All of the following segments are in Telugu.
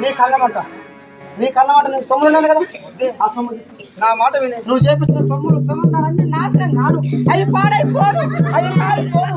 నీ కళ్ళమంట. నీ కళ్ళమంట నీకు సొమ్ములు ఉన్నాయి కదా? ఆ సొమ్ము నా మాట విని. నువ్వు చేపించిన సొమ్ములు సొమ్ములన్నీ నాశనం కాదు. అవి పాడైపోరు. అవి పాడైపోరు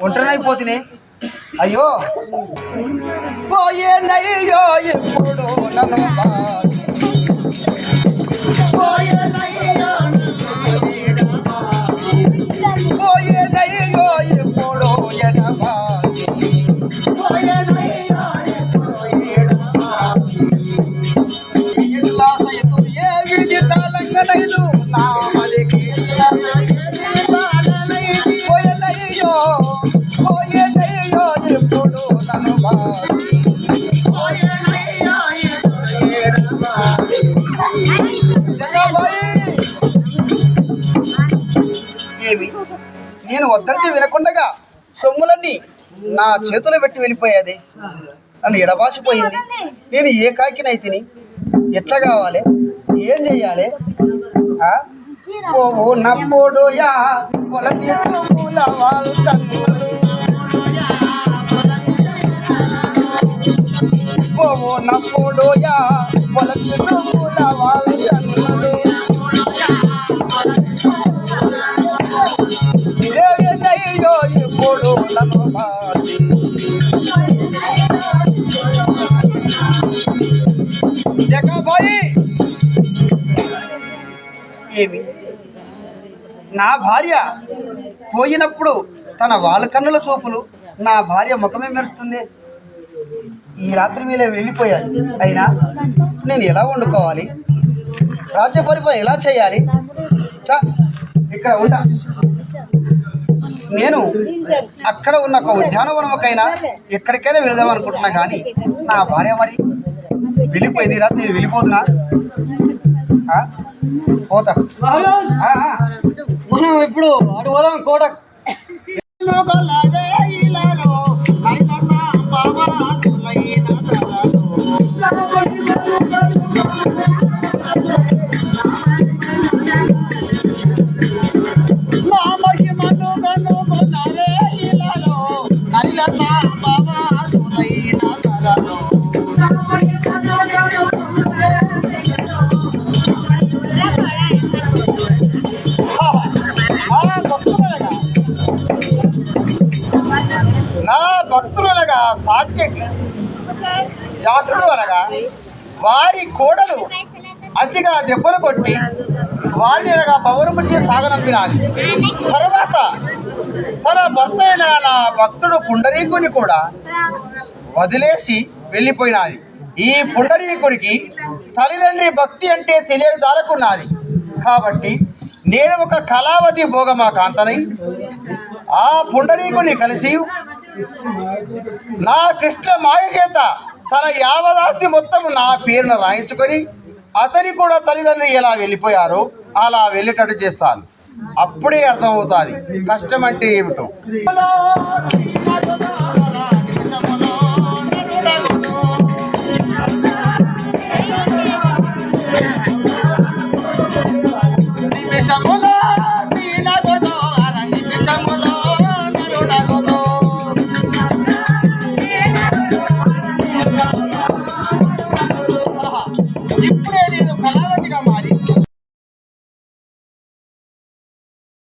ఒరేయ్, ఒరేయ్. నేరే ஐயோ. போயே நையோ. జగాబాయి. నేను వద్దంటే వినకుండగా సొమ్ములన్నీ నా చేతులు పెట్టి వెళ్ళిపోయేది. నన్ను ఎడబాసిపోయింది. నేను ఏ కాకినైతిని ఎట్లా కావాలి? ఏం చెయ్యాలి? ఆ? ఓ నమ్ముడుయా కొలది తుమ్ముల వాళ్ళ ఓ కొలది ఏమి? నా భార్య పోయినప్పుడు తన వాళ్ళ కన్నుల చూపులు నా భార్య ముఖమే మెరుస్తుంది. ఈ రాత్రి మీద వెళ్ళిపోయాలి. అయినా నేను ఎలా వండుకోవాలి? రాజ్య పరిపాలన ఎలా చేయాలి? చ ఇక్కడ ఉంటా. నేను అక్కడ ఉన్న ఒక ఉద్యానవనముకైనా ఎక్కడికైనా వెళదాం అనుకుంటున్నా కానీ నా భార్య మరి వెళ్ళిపోయింది. ఈ రాత్రి నేను వెళ్ళిపోతున్నా ఆ? పోతా. మనం ఇప్పుడు అటు పోదాం కోట. సాధ్యం జాతుడు అనగా వారి కోడలు అతిగా దెబ్బలు కొట్టి వారిని అనగా పౌరముంచి సాగనంపినాది. తర్వాత తన భర్త అయిన నా భక్తుడు పుండరీకుని కూడా వదిలేసి వెళ్ళిపోయినది. ఈ పుండరీకునికి తల్లిదండ్రి భక్తి అంటే తెలియజాలకున్నది కాబట్టి నేను ఒక కళావతి భోగమా కాంతనై ఆ పుండరీకుని కలిసి నా కృష్ణ మాయ చేత తన యావదాస్తి మొత్తం నా పేరును రాయించుకొని అతని కూడా తల్లిదండ్రులు ఎలా వెళ్ళిపోయారో అలా వెళ్ళేటట్టు చేస్తాను. అప్పుడే అర్థమవుతుంది. కష్టం అంటే ఏమిటో.